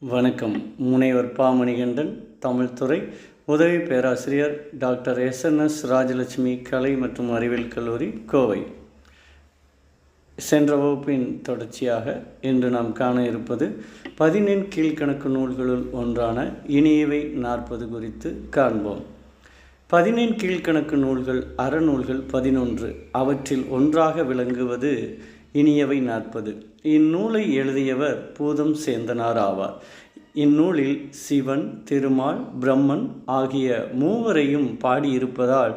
வணக்கம். முனைவர் பா மணிகண்டன் தமிழ்துறை உதவி பேராசிரியர் டாக்டர் எஸ்என்எஸ் ராஜலட்சுமி கலை மற்றும் அறிவியல் கல்லூரி கோவை. சென்ற வகுப்பின் தொடர்ச்சியாக இன்று நாம் காண இருப்பது பதினெண் கீழ்க்கணக்கு நூல்களுள் ஒன்றான இனியவை நாற்பது குறித்து காண்போம். பதினெண் கீழ்க்கணக்கு நூல்கள் அறநூல்கள் பதினொன்று. அவற்றில் ஒன்றாக விளங்குவது இனியவை நாற்பது. இந்நூலை எழுதியவர் பூதம் சேந்தனார் ஆவார் இந்நூலில் சிவன் திருமால் பிரம்மன் ஆகிய மூவரையும் பாடியிருப்பதால்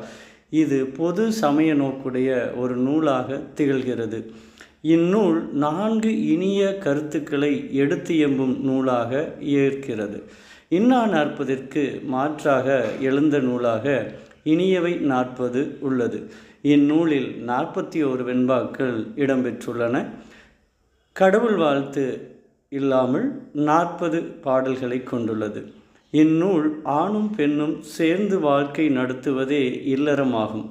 இது பொது சமய நோக்குடைய ஒரு நூலாக திகழ்கிறது. இந்நூல் நான்கு இனிய கருத்துக்களை எடுத்து எம்பும் நூலாக ஏற்கிறது. இன்னா நாற்பதிற்கு மாற்றாக எழுந்த நூலாக இனியவை நாற்பது உள்ளது. இந்நூலில் நாற்பத்தி ஓரு வெண்பாக்கள் இடம்பெற்றுள்ளன. கடவுள் வாழ்த்து இல்லாமல் நாற்பது பாடல்களை கொண்டுள்ளது. இந்நூல் ஆணும் பெண்ணும் சேர்ந்து வாழ்க்கை நடத்துவதே இல்லறமாகும்.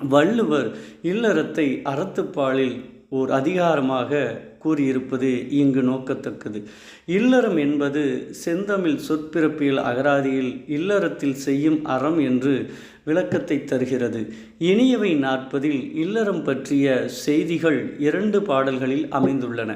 வள்ளுவர் இல்லறத்தை அறத்துப்பாலில் ஓர் அதிகாரமாக கூறியிருப்பது இங்கு நோக்கத்தக்கது. இல்லறம் என்பது செந்தமிழ் சொற்பிறப்பியல் அகராதியில் இல்லறத்தில் செய்யும் அறம் என்று விளக்கத்தை தருகிறது. இனியவை நாற்பதில் இல்லறம் பற்றிய செய்திகள் இரண்டு பாடல்களில் அமைந்துள்ளன.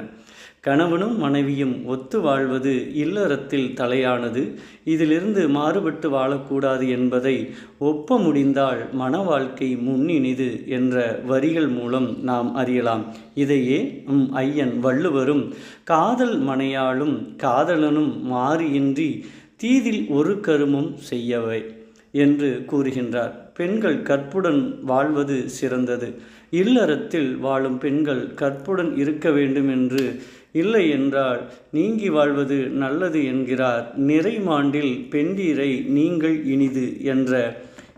கணவனும் மனைவியும் ஒத்து வாழ்வது இல்லறத்தில் தலையானது. இதிலிருந்து மாறுபட்டு வாழக்கூடாது என்பதை ஒப்ப முடிந்தால் மன வாழ்க்கை முன்னினிது என்ற வரிகள் மூலம் நாம் அறியலாம். இதையே உம் ஐயன் வள்ளுவரும் காதல் மனையாளும் காதலனும் மாறியின்றி தீதில் ஒரு கருமும் செய்யவை என்று கூறுகின்றார். பெண்கள் கற்புடன் வாழ்வது சிறந்தது. இல்லறத்தில் வாழும் பெண்கள் கற்புடன் இருக்க வேண்டும் என்று இல்லை என்றால் நீங்கி வாழ்வது நல்லது என்கிறார். நிறைமாண்டில் பெண்டீரை நீங்கள் இனிது என்ற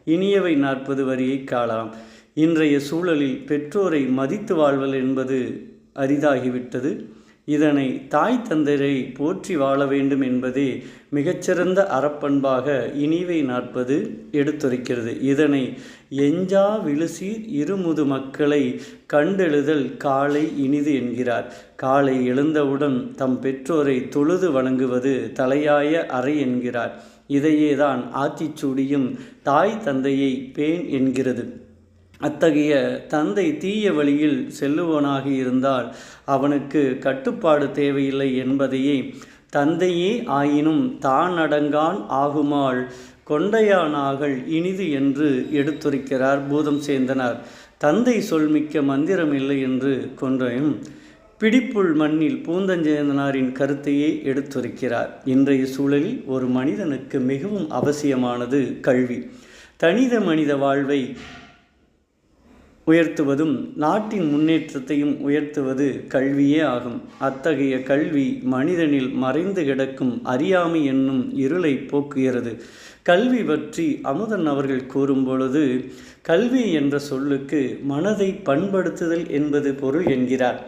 இனியவை நாற்பது வரியை காணலாம் இன்றைய சூழலில் பெற்றோரை மதித்து வாழ்வல் என்பது அரிதாகிவிட்டது. இதனை தாய் தந்தரை போற்றி வாழ வேண்டும் என்பதே மிகச்சிறந்த அறப்பண்பாக இனிவை நாற்பது எடுத்துரைக்கிறது. இதனை எஞ்சா விழுசீர் இருமுது மக்களை கண்டெழுதல் காலை இனிது என்கிறார். காலை எழுந்தவுடன் தம் பெற்றோரை தொழுது வணங்குவது தலையாய அறை என்கிறார். இதையேதான் ஆத்திச்சூடியும் தாய் தந்தையை பேன் என்கிறது. அத்தகைய தந்தை தீய வழியில் செல்லுவனாக இருந்தால் அவனுக்கு கட்டுப்பாடு தேவையில்லை என்பதையே தந்தையே ஆயினும் தான் அடங்கான் ஆகுமாள் கொண்டையானாகள் இனிது என்று எடுத்துரைக்கிறார் பூதம் சேந்தனார் தந்தை சொல்மிக்க மந்திரம் இல்லை என்று கொன்றையும் பிடிப்புள் மண்ணில் பூந்தஞ்சேந்தனாரின் கருத்தையே எடுத்துரைக்கிறார். இன்றைய சூழலில் ஒரு மனிதனுக்கு மிகவும் அவசியமானது கல்வி. தனித மனித வாழ்வை உயர்த்துவதும் நாட்டின் முன்னேற்றத்தையும் உயர்த்துவது கல்வியே ஆகும். அத்தகைய கல்வி மனிதனில் மறைந்து கிடக்கும் அறியாமை என்னும் இருளை போக்குகிறது. கல்வி பற்றி அமுதன் அவர்கள் கூறும்பொழுது கல்வி என்ற சொல்லுக்கு மனதை பண்படுத்துதல் என்பது பொருள் என்கிறார்.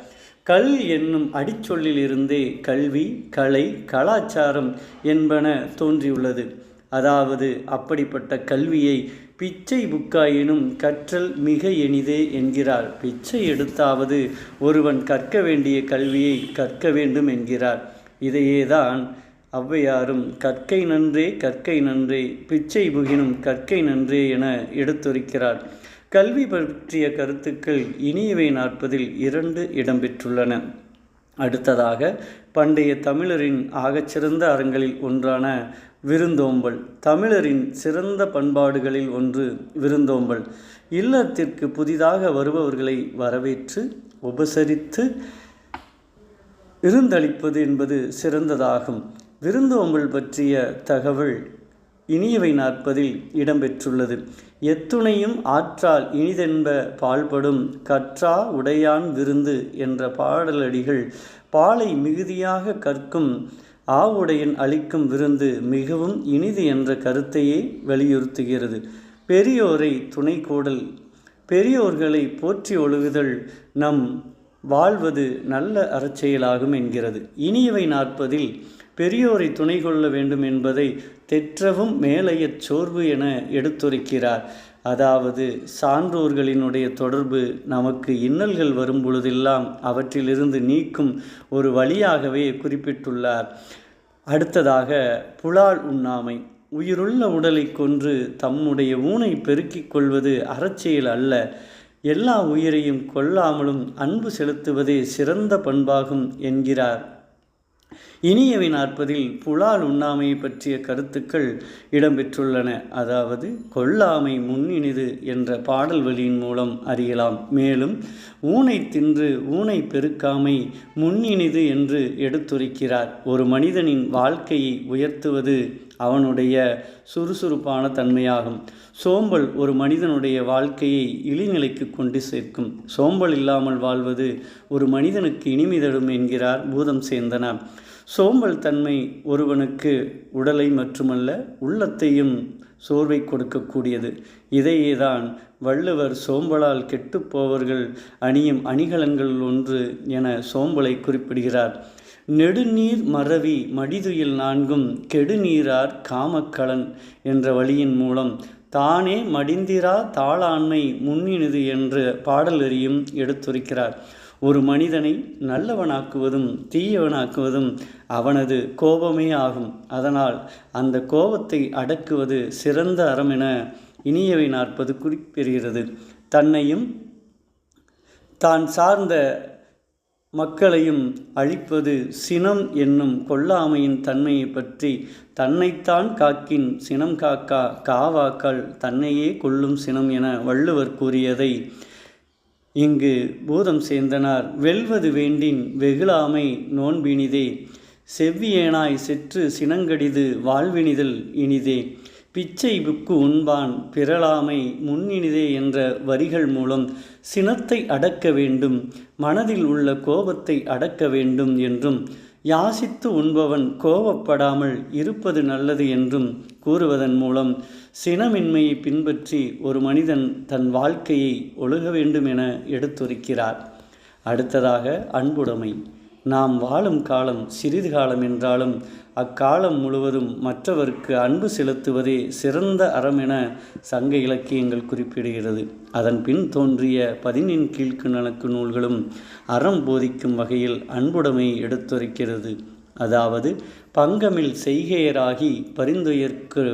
கல் என்னும் அடிச்சொல்லிலிருந்தே கல்வி கலை கலாச்சாரம் என்பன தோன்றியுள்ளது. அதாவது அப்படிப்பட்ட கல்வியை பிச்சை புக்காயினும் கற்றல் மிக எளிதே என்கிறார். பிச்சை எடுத்தாவது ஒருவன் கற்க வேண்டிய கல்வியை கற்க வேண்டும் என்கிறார். இதையேதான் ஔவையாரும் கற்கை நன்றே கற்கை நன்றே பிச்சை புகினும் கற்கை நன்றே என எடுத்துரைக்கிறார். கல்வி பற்றிய கருத்துக்கள் இனியவை நாற்பதில் இரண்டு இடம்பெற்றுள்ளன. அடுத்ததாக பண்டைய தமிழரின் ஆகச்சிறந்த அறங்களில் ஒன்றான விருந்தோம்பல். தமிழரின் சிறந்த பண்பாடுகளில் ஒன்று விருந்தோம்பல். இல்லத்திற்கு புதிதாக வருபவர்களை வரவேற்று உபசரித்து விருந்தளிப்பது என்பது சிறந்ததாகும். விருந்தோம்பல் பற்றிய தகவல் இனியவை நாற்பதில் இடம்பெற்றுள்ளது. எத்துணையும் ஆற்றால் இனிதென்ப பால்படும் கற்றா உடையான் விருந்து என்ற பாடலடிகள் பாலை மிகுதியாக கற்கும் ஆவுடையின் அளிக்கும் விருந்து மிகவும் இனிது என்ற கருத்தையே வலியுறுத்துகிறது. பெரியோரை துணை கூடல் பெரியோர்களை போற்றி ஒழுகுதல் நம் வாழ்வது நல்ல அறச்செயலாகும் என்கிறது. இனியவை நாற்பதில் பெரியோரை துணை கொள்ள வேண்டும் என்பதை தெற்றவும் மேலையச் சோர்வு என எடுத்துரைக்கிறார். அதாவது சான்றோர்களினுடைய தொடர்பு நமக்கு இன்னல்கள் வரும் பொழுதெல்லாம் அவற்றிலிருந்து நீக்கும் ஒரு வழியாகவே குறிப்பிட்டுள்ளார். அடுத்ததாக புலால் உண்ணாமை. உயிருள்ள உடலை கொன்று தம்முடைய ஊனை பெருக்கிக் கொள்வது அறச்செயல் அல்ல. எல்லா உயிரையும் கொல்லாமலும் அன்பு செலுத்துவதே சிறந்த பண்பாகும் என்கிறார். இனியவை நாற்பதில் புலால் உண்ணாமை பற்றிய கருத்துக்கள் இடம்பெற்றுள்ளன. அதாவது கொல்லாமை முன்னினிது என்ற பாடல் வழியின் மூலம் அறியலாம். மேலும் ஊனை தின்று ஊனை பெருக்காமை முன்னினிது என்று எடுத்துரைக்கிறார். ஒரு மனிதனின் வாழ்க்கையை உயர்த்துவது அவனுடைய சுறுசுறுப்பான தன்மையாகும். சோம்பல் ஒரு மனிதனுடைய வாழ்க்கையை இழிநிலைக்கு கொண்டு சேர்க்கும். சோம்பல் இல்லாமல் வாழ்வது ஒரு மனிதனுக்கு இனிமை தரும் என்கிறார் பூதம் சேந்தனார் சோம்பல் தன்மை ஒருவனுக்கு உடலை மட்டுமல்ல உள்ளத்தையும் சோர்வை கொடுக்கக்கூடியது. இதையேதான் வள்ளுவர் சோம்பலால் கெட்டுப்போவர்கள் அணியும் அணிகலன்கள் ஒன்று என சோம்பலை குறிப்பிடுகிறார். நெடுநீர் மறவி மடிதுயில் நான்கும் கெடுநீரார் காமக்கலன் என்ற வழியின் மூலம் தானே மடிந்திரா தாளாண்மை முன்னினது என்று பாடலறியும் எடுத்துரைக்கிறார். ஒரு மனிதனை நல்லவனாக்குவதும் தீயவனாக்குவதும் அவனது கோபமே ஆகும். அதனால் அந்த கோபத்தை அடக்குவது சிறந்த அறம் என இனியவை நாற்பது குறிப்பெறுகிறது தன்னையும் தான் சார்ந்த மக்களையும் அழிப்பது சினம் என்னும் கொல்லாமையின் தன்மையை பற்றி தன்னைத்தான் காக்கின் சினம் காக்கா காவாக்கள் தன்னையே கொல்லும் சினம் என வள்ளுவர் கூறியதை இங்கு பூதம் சேர்ந்தனார். வெல்வது வேண்டின் வெகுளாமை நோன்பினிதே செவ்வியேனாய் செற்று சினங்கடிது வாழ்வினிதல் இனிதே. பிச்சை புக்கு உண்பான் பிறலாமை முன்னினிதே என்ற வரிகள் மூலம் சினத்தை அடக்க வேண்டும் மனதில் உள்ள கோபத்தை அடக்க வேண்டும் என்றும் யாசித்து உண்பவன் கோபப்படாமல் இருப்பது நல்லது என்றும் கூறுவதன் மூலம் சினமின்மையை பின்பற்றி ஒரு மனிதன் தன் வாழ்க்கையை ஒழுக வேண்டும் என எடுத்துரைக்கிறார். அடுத்ததாக அன்புடைமை. நாம் வாழும் காலம் சிறிது காலம் என்றாலும் அக்காலம் முழுவதும் மற்றவருக்கு அன்பு செலுத்துவதே சிறந்த அறம் என சங்க இலக்கியங்கள் குறிப்பிடுகிறது. அதன் பின் தோன்றிய பதினின் கீழ்க்கு நூல்களும் அறம் போதிக்கும் வகையில் அன்புடைமை எடுத்துரைக்கிறது. அதாவது பங்கமில் செய்கையராகி பரிந்துயர்க்கு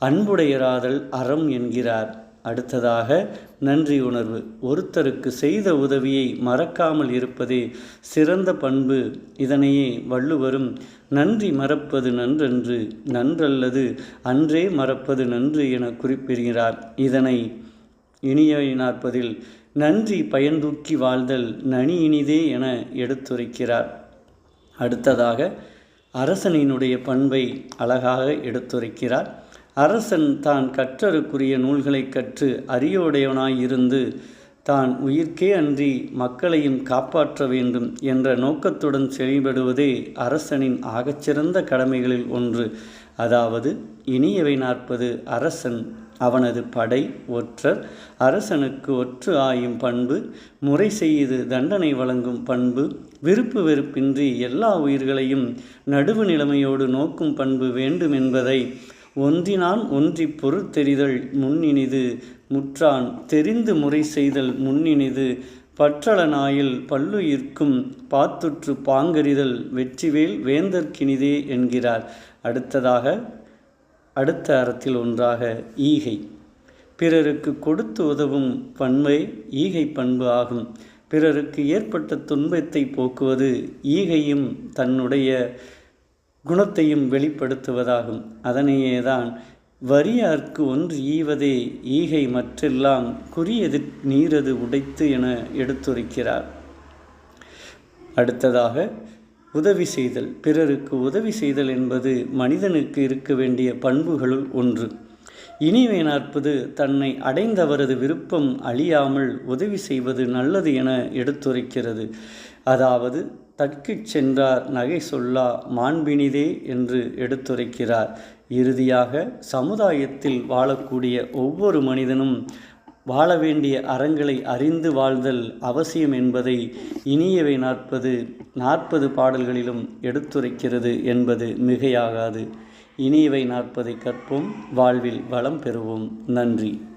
அன்புடையராதல் அறம் என்கிறார். அடுத்ததாக நன்றி உணர்வு. ஒருத்தருக்கு செய்த உதவியை மறக்காமல் இருப்பதே சிறந்த பண்பு. இதனையே வள்ளுவரும் நன்றி மறப்பது நன்றன்று நன்றல்லது அன்றே மறப்பது நன்று என குறிப்பிடுகிறார். இதனை இனியை நாற்பதில் நன்றி பயன்தூக்கி வாழ்தல் நனி இனிதே என எடுத்துரைக்கிறார். அடுத்ததாக அரசனினுடைய பண்பை அழகாக எடுத்துரைக்கிறார். அரசன் தான் கற்றருக்குரிய நூல்களை கற்று அரியோடையவனாயிருந்து தான் உயிர்க்கே அன்றி மக்களையும் காப்பாற்ற வேண்டும் என்ற நோக்கத்துடன் செயல்படுவதே அரசனின் ஆகச்சிறந்த கடமைகளில் ஒன்று. அதாவது இனியவை நாற்பது அரசன் அவனது படை ஒற்றர் அரசனுக்கு ஒற்று ஆயும் பண்பு முறை செய்து தண்டனை வழங்கும் பண்பு விருப்பு வெறுப்பின்றி எல்லா உயிர்களையும் நடுவு நிலைமையோடு நோக்கும் பண்பு வேண்டும் என்பதை ஒன்றினான் ஒன்றி பொருத்தெரிதல் முன்னினிது. முற்றான் தெரிந்து முறை செய்தல் முன்னினிது. பற்றளனாயில் பல்லுயிர்க்கும் பாத்துற்று பாங்கறிதல் வெற்றிவேல் வேந்தற்கினிதே என்கிறார். அடுத்ததாக அடுத்த அறத்தில் ஒன்றாக ஈகை. பிறருக்கு கொடுத்து உதவும் பண்பை ஈகை பண்பு ஆகும். பிறருக்கு ஏற்பட்ட துன்பத்தை போக்குவது ஈகையும் தன்னுடைய குணத்தையும் வெளிப்படுத்துவதாகும். அதனையேதான் வரியார்க்கு ஒன்று ஈவதே ஈகை மற்றெல்லாம் குறியது நீரது உடைத்து என எடுத்துரைக்கிறார். அடுத்ததாக உதவி செய்தல். பிறருக்கு உதவி செய்தல் என்பது மனிதனுக்கு இருக்க வேண்டிய பண்புகளுள் ஒன்று. இனிமை நாற்பது தன்னை அடைந்தவரது விருப்பம் அழியாமல் உதவி செய்வது நல்லது என எடுத்துரைக்கிறது. அதாவது தற்குச் சென்றார் நகை சொல்லா மாண்பினிதே என்று எடுத்துரைக்கிறார். இறுதியாக சமுதாயத்தில் வாழக்கூடிய ஒவ்வொரு மனிதனும் வாழ வேண்டிய அறங்களை அறிந்து வாழ்தல் அவசியம் என்பதை இனியவை நாற்பது நாற்பது பாடல்களிலும் எடுத்துரைக்கிறது என்பது மிகையாகாது. இனியவை நாற்பதை கற்போம். வாழ்வில் வளம் பெறுவோம். நன்றி.